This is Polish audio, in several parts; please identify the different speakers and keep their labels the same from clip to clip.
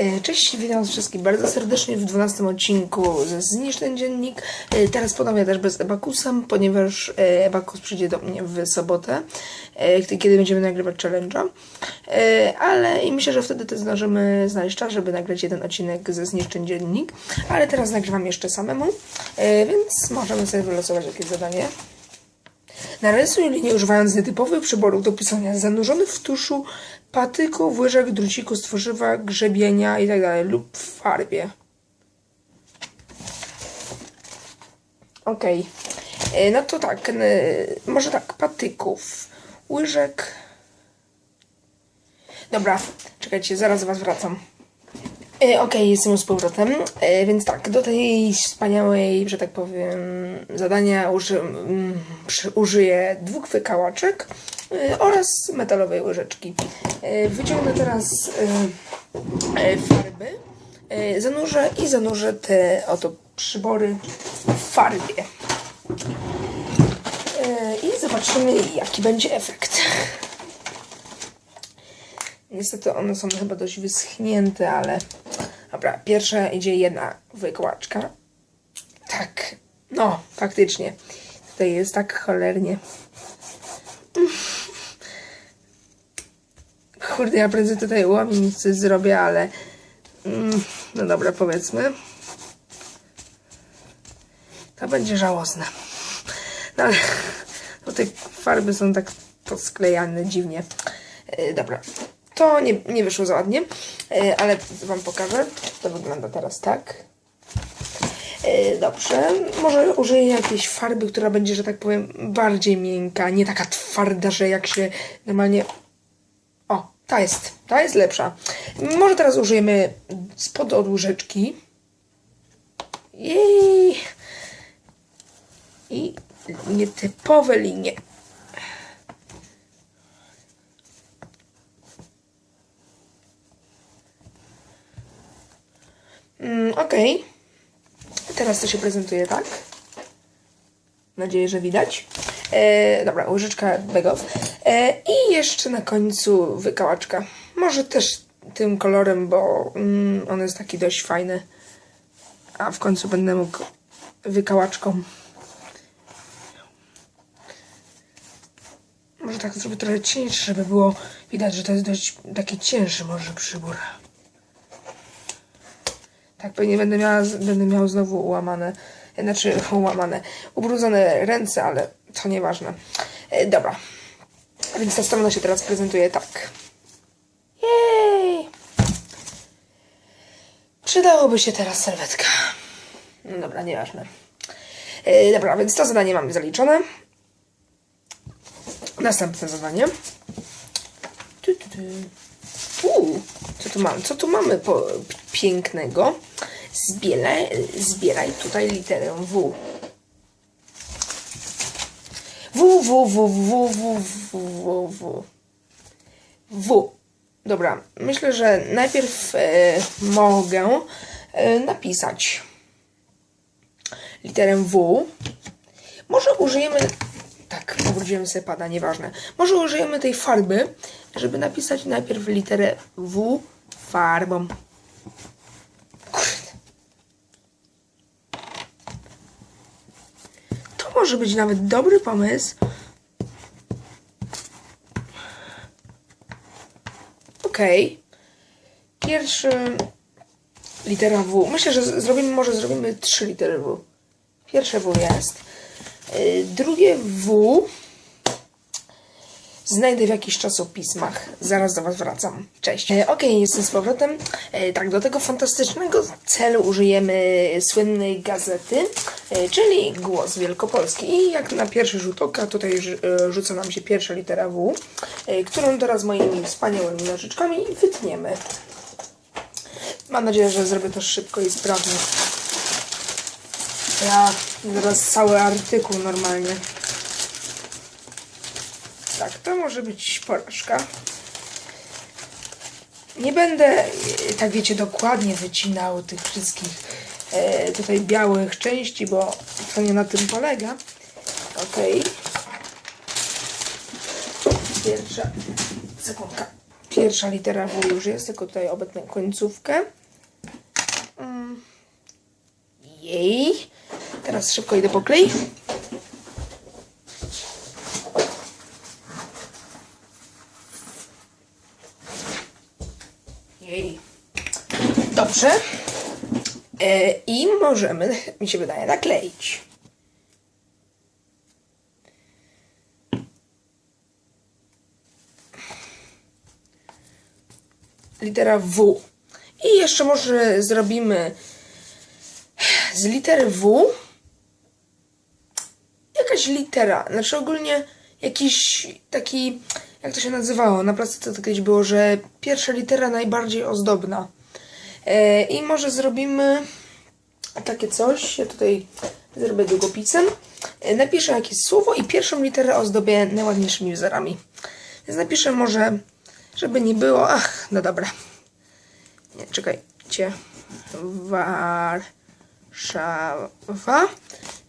Speaker 1: E, Cześć, witam wszystkich bardzo serdecznie w 12 odcinku ze Zniszcz ten dziennik. E, Teraz ponownie też bez Ebakusa, ponieważ e, Ebakus przyjdzie do mnie w sobotę, kiedy będziemy nagrywać challenge'a. Ale i myślę, że wtedy też zdążymy znaleźć czas, żeby nagrać jeden odcinek ze Zniszcz ten dziennik. Ale teraz nagrywam jeszcze samemu, więc możemy sobie wylosować jakieś zadanie. Narysuj linię używając nietypowych przyborów do pisania zanurzonych w tuszu, patyku, łyżek, druciku, stworzywa, grzebienia itd. lub w farbie. Okej. E, No to tak, może tak, patyków, łyżek. Dobra, czekajcie, zaraz do was wracam. E, Okej, jestem już z powrotem, e, więc tak, do tej wspaniałej, że tak powiem, zadania uży, użyję dwóch wykałaczek e, oraz metalowej łyżeczki. Wyciągnę teraz farby, zanurzę i zanurzę te oto przybory w farbie. I zobaczymy, jaki będzie efekt. Niestety one są chyba dość wyschnięte, ale dobra, pierwsza idzie jedna wykłaczka. Tak, no, faktycznie. Tutaj jest tak cholernie. Kurde, ja prędzej tutaj łamię nic coś zrobię, ale mm, no dobra, powiedzmy. To będzie żałosne. No ale no, te farby są tak posklejane dziwnie. E, dobra, to nie, nie wyszło za ładnie, ale Wam pokażę. To wygląda teraz tak. E, Dobrze, może użyję jakiejś farby, która będzie, że tak powiem, bardziej miękka, nie taka twarda, że jak się normalnie... O, ta jest, ta jest lepsza. Może teraz użyjemy spod od łyżeczki. I nietypowe linie. Okej. Teraz to się prezentuje tak. Mam nadzieję, że widać. E, dobra, łyżeczka begow. E, I jeszcze na końcu wykałaczka. Może też tym kolorem, bo mm, on jest taki dość fajny. A w końcu będę mógł wykałaczką. Może tak zrobię trochę cieńsze, żeby było widać, że to jest dość taki cięższy może przybór. Tak, pewnie będę miała, będę miał znowu ułamane, znaczy ułamane, ubrudzone ręce, ale to nieważne. E, dobra, więc ta strona się teraz prezentuje tak. Jej! Przydałoby się teraz serwetka. No dobra, nieważne. E, dobra, więc to zadanie mamy zaliczone. Następne zadanie. Tu, tu, tu. Co tu mamy? Co tu mamy po, pięknego? Zbieraj, zbieraj tutaj literę. W, W, W, W, W, W, W, W. W. Dobra, myślę, że najpierw e, mogę e, napisać literę W. Może użyjemy. Tak, obróciłem sobie pada, nieważne. Może użyjemy tej farby, żeby napisać najpierw literę W farbą. Kurde. To może być nawet dobry pomysł. Okej. Pierwszy litera W. Myślę, że zrobimy, może zrobimy trzy litery W. Pierwsze W jest. Y, Drugie W znajdę w jakichś czasopismach. Zaraz do Was wracam. Cześć. E, Okej, jestem z powrotem. E, tak, do tego fantastycznego celu użyjemy słynnej gazety, e, czyli Głos Wielkopolski. I jak na pierwszy rzut oka tutaj rzu- rzuca nam się pierwsza litera W, którą teraz moimi wspaniałymi nożyczkami wytniemy. Mam nadzieję, że zrobię to szybko i sprawnie. Ja zaraz cały artykuł normalnie. Tak, to może być porażka. Nie będę, e, tak wiecie, dokładnie wycinał tych wszystkich e, tutaj białych części, bo to nie na tym polega. Okej. Pierwsza sekundka. Pierwsza litera W już jest, tylko tutaj obetnę końcówkę. Mm. Jej. Teraz szybko idę po klej. Jej. Dobrze. E, I możemy, mi się wydaje, nakleić. Litera W. I jeszcze może zrobimy z litery W jakaś litera, znaczy ogólnie jakiś taki, jak to się nazywało, na plastyce to kiedyś było, że pierwsza litera najbardziej ozdobna. E, I może zrobimy takie coś, ja tutaj zrobię długopisem, e, napiszę jakieś słowo i pierwszą literę ozdobię najładniejszymi wzorami. Więc napiszę może, żeby nie było, ach, no dobra. Nie, czekajcie. Warszawa.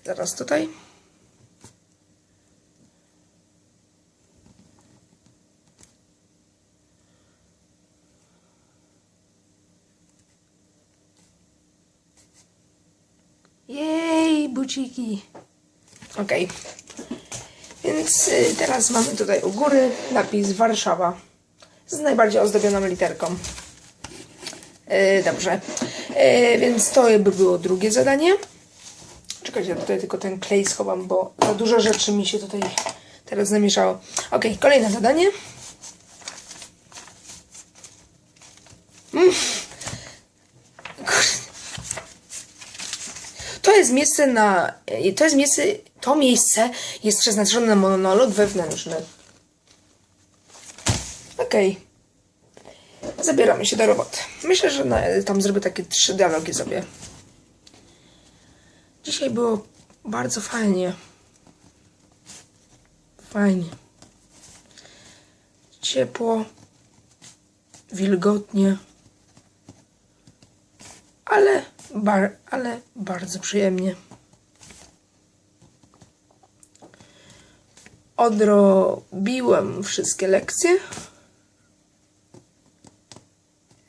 Speaker 1: Zaraz tutaj. Okej. Więc y, teraz mamy tutaj u góry napis Warszawa z najbardziej ozdobioną literką. E, dobrze. E, więc to by było drugie zadanie. Czekajcie, ja tutaj tylko ten klej schowam, bo za dużo rzeczy mi się tutaj teraz namieszało. Ok, kolejne zadanie. Mm. To jest miejsce na. To jest miejsce. To miejsce jest przeznaczone na monolog wewnętrzny. Okej. Zabieramy się do roboty. Myślę, że na, tam zrobię takie trzy dialogi sobie. Dzisiaj było bardzo fajnie. Fajnie. Ciepło. Wilgotnie. Ale, bar, ale bardzo przyjemnie. Odrobiłem wszystkie lekcje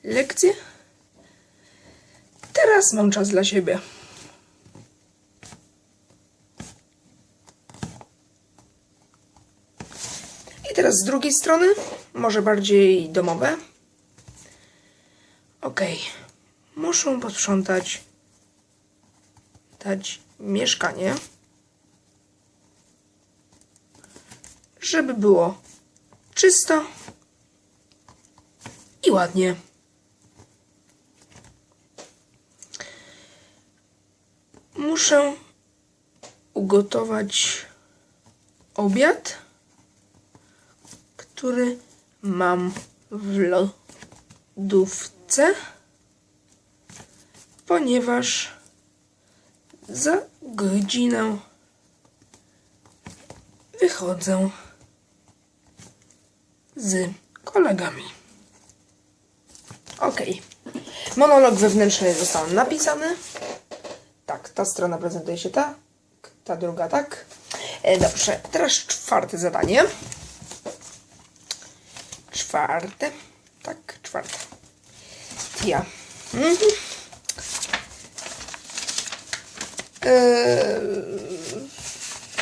Speaker 1: lekcje. Teraz mam czas dla siebie. I teraz z drugiej strony, może bardziej domowe. Ok. Muszę posprzątać dać mieszkanie, żeby było czysto i ładnie. Muszę ugotować obiad, który mam w lodówce, ponieważ za godzinę wychodzę z kolegami. Ok. Monolog wewnętrzny został napisany. Tak, ta strona prezentuje się tak, ta druga tak. E, dobrze, teraz czwarte zadanie. Czwarte. Tak, czwarte. Ja. Mhm.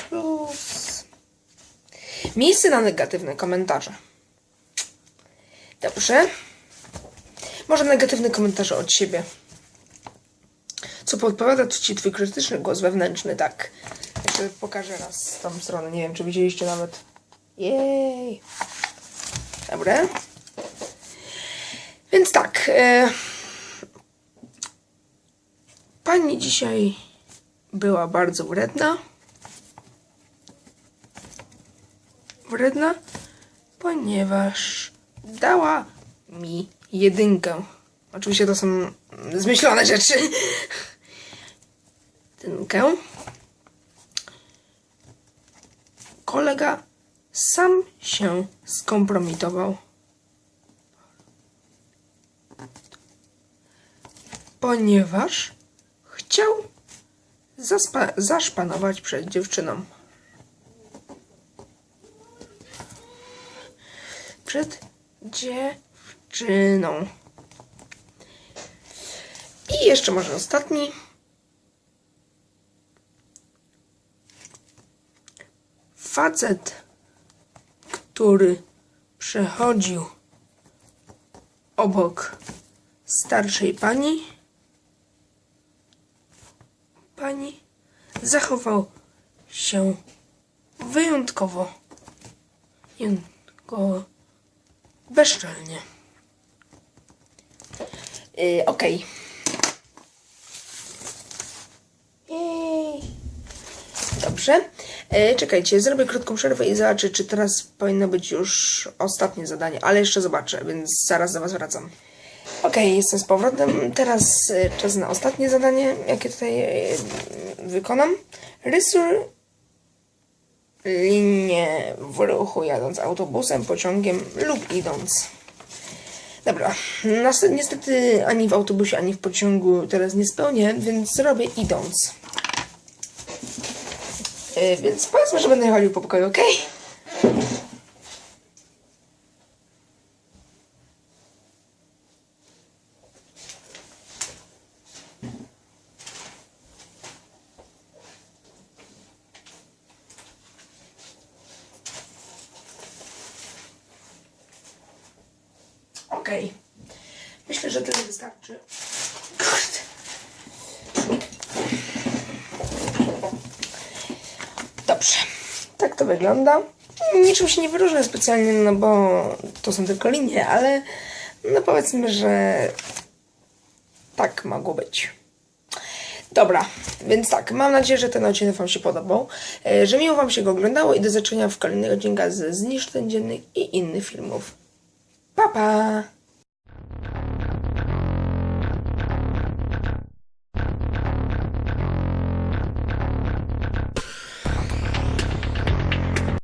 Speaker 1: Plus. Miejsce na negatywne komentarze. Dobrze. Może negatywne komentarze od siebie. Co podpowiada ci twój krytyczny głos wewnętrzny, tak. Jeszcze pokażę raz tą stronę. Nie wiem, czy widzieliście nawet. Jej. Dobra. Więc tak. E, pani dzisiaj była bardzo wredna. Wredna, ponieważ dała mi jedynkę. Oczywiście to są zmyślone rzeczy. Jedynkę. Kolega sam się skompromitował. Ponieważ chciał zaszpanować przed dziewczyną. Przed dziewczyną. I jeszcze może ostatni. Facet, który przechodził obok starszej pani, zachował się wyjątkowo, wyjątkowo bezczelnie. Yy, Okej. Jej. Dobrze. E, czekajcie, zrobię krótką przerwę i zobaczę, czy teraz powinno być już ostatnie zadanie, ale jeszcze zobaczę, więc zaraz do Was wracam. Okej, jestem z powrotem. Teraz e, czas na ostatnie zadanie, jakie tutaj e, wykonam. Rysuj linię w ruchu jadąc autobusem, pociągiem lub idąc. Dobra, niestety ani w autobusie, ani w pociągu teraz nie spełnię, więc zrobię idąc. Yy, więc powiedzmy, że będę chodził po pokoju, ok? Okej. Myślę, że tyle wystarczy. Kurde. Dobrze, tak to wygląda. Niczym się nie wyróżnia specjalnie, no bo to są tylko linie, ale no powiedzmy, że tak mogło być. Dobra, więc tak, mam nadzieję, że ten odcinek Wam się podobał, e, że miło Wam się go oglądało i do zobaczenia w kolejnych odcinkach ze Zniszcz ten dziennik i innych filmów. Pa, pa!